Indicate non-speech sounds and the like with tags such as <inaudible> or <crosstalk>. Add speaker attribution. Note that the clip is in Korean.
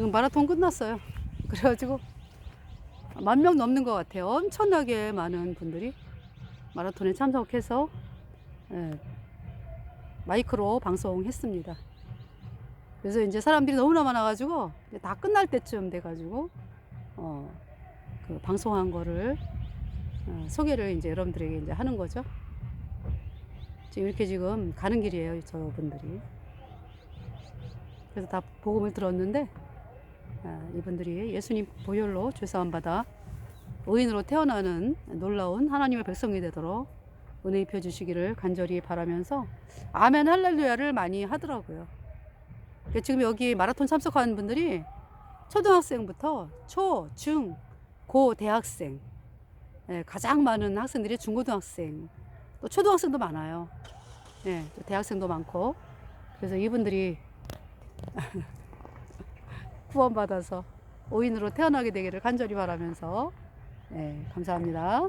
Speaker 1: 지금 마라톤 끝났어요. <laughs> 그래가지고 만 명 넘는 것 같아요. 엄청나게 많은 분들이 마라톤에 참석해서 예, 마이크로 방송했습니다. 그래서 이제 사람들이 너무나 많아가지고 다 끝날 때쯤 돼가지고 어, 그 방송한 거를 어, 소개를 이제 여러분들에게 이제 하는 거죠. 지금 이렇게 지금 가는 길이에요, 저분들이. 그래서 다 복음을 들었는데 아, 이분들이 예수님 보혈로 죄사함 받아 의인으로 태어나는 놀라운 하나님의 백성이 되도록 은혜 입혀 주시기를 간절히 바라면서 아멘 할렐루야를 많이 하더라고요. 지금 여기 마라톤 참석하는 분들이 초등학생부터 초, 중, 고, 대학생 예, 가장 많은 학생들이 중고등학생 또 초등학생도 많아요. 예, 또 대학생도 많고 그래서 이분들이 <laughs> 구원받아서 오인으로 태어나게 되기를 간절히 바라면서 예, 감사합니다.